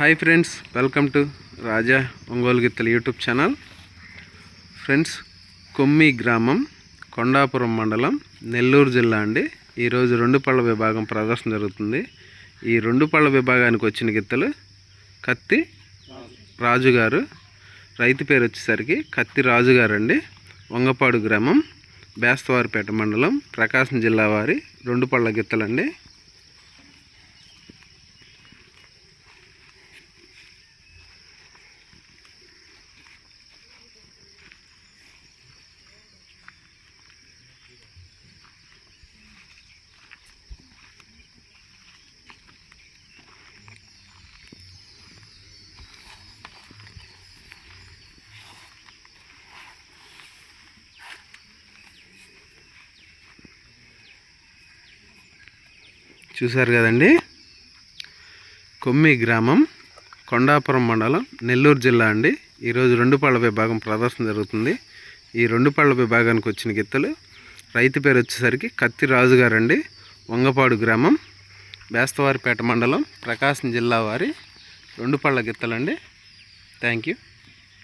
Hi friends welcome to Raja Ongole గిత్తల YouTube channel. Friends Kommi గ్రామం కొండాపురం మండలం నెల్లూరు జిల్లా అండి. ఈరోజు రెండు పళ్ళ విభాగం ప్రదర్శన జరుగుతుంది. ఈ రెండు పళ్ళ విభాగానికి వచ్చిన గిత్తలు కత్తి రాజుగారు రైతు పేరు వచ్చేసరికి కత్తి రాజుగారు అండి వంగపాడు గ్రామం బేస్తవారిపేట మండలం ప్రకాశం జిల్లా వారి రెండు పళ్ళ గిత్తలండి. చూశారు కదండి? కొమ్మి గ్రామం కొండాపురం మండలం నెల్లూరు జిల్లా అండి. ఈరోజు రెండు పళ్ళ విభాగం ప్రదర్శన జరుగుతుంది. ఈ రెండు పళ్ళ విభాగానికి వచ్చిన గిత్తలు రైతు పేరు వచ్చేసరికి కత్తి రాజుగారు అండి వంగపాడు గ్రామం బేస్తవారిపేట మండలం ప్రకాశం జిల్లా వారి రెండు పళ్ళ గిత్తలండి. Thank you.